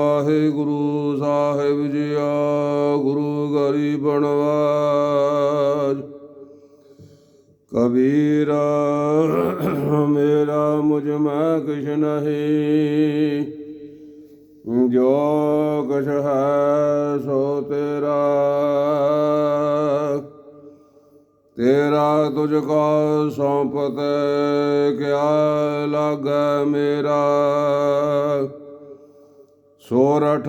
ਵਾਹਿਗੁਰੂ ਸਾਹਿਬ ਜੀ ਆ ਗੁਰੂ ਗਰੀਬ ਨਵਾਜ ਕਬੀਰ, ਮੇਰਾ ਮੁਝ ਮੈਂ ਕਿਛ ਨਹੀਂ। ਜੋ ਕਛ ਹੈ ਸੋ ਤੇਰਾ। ਤੇਰਾ ਤੁਝ ਕਾ ਸੌਂਪਤ, ਕਿਆ ਲਾਗੈ ਮੇਰਾ। ਸੋਰਠ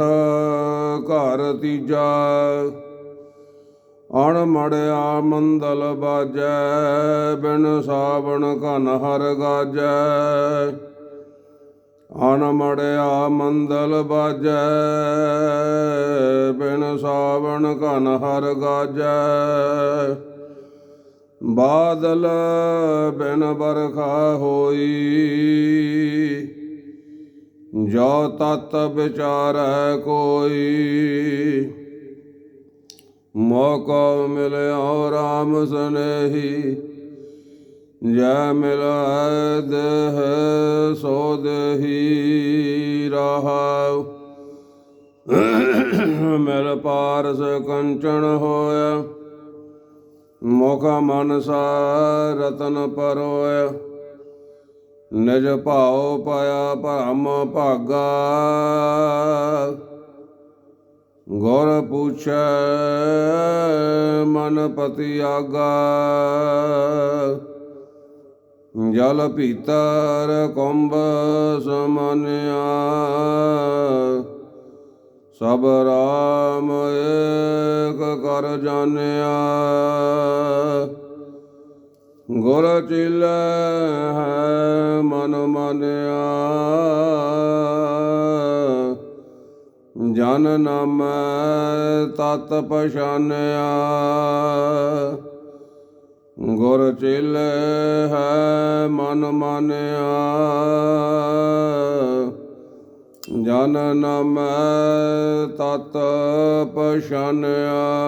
ਘਰ ਤੀਜਾ। ਅਣ ਮੜਿਆ ਮੰਦਲ ਬਾਜੈ, ਬਿਨ ਸਾਵਣ ਘਨ ਹਰ ਗਾਜੈ। ਅਣ ਮੜਿਆ ਮੰਦਲ ਬਾਜੈ, ਬਿਨ ਸਾਵਣ ਘਨ ਹਰ ਗਾਜੈ। ਬਾਦਲ ਬਿਨ ਬਰਖਾ ਹੋਈ ਜੋ ਤਤ ਵਿਚਾਰੈ ਕੋਈ ਮੌਕਾ ਮਿਲਿਆ ਰਾਮ ਸਨੇਹੀ, ਜੈ ਮਿਲੈ ਦੇਹ ਸੋ ਦੇਹੀ ਰਹਾਉ। ਮਿਲ ਪਾਰਸ ਕੰਚਣ ਹੋਇਆ ਮੁਖ ਮਨਸਾ ਰਤਨ ਪਰੋਇਆ। ਨਿਜ ਭਾਉ ਪਾਇਆ ਭਰਮ ਭਾਗਾ। ਗੁਰ ਪੁੱਛੈ ਮਨ ਪਤੀ ਆਗਾ ਜਲ ਪੀਤਰ ਕੁੰਭ ਸਮਨਿਆ। ਸਭ ਰਾਮ ਏਕ ਕਰ ਜਾਣਿਆ। ਗੁਰ ਚਿਲ ਹੈ ਮਨ ਮਾਨਿਆ। ਜਨ ਨਾਮ ਤਤ ਪਛਾਨਿਆ। ਗੁਰ ਚਿਲ ਹੈ ਮਨ ਮਾਨਿਆ। ਜਨ ਨਾਮ ਤਤ ਪਛਾਨਿਆ।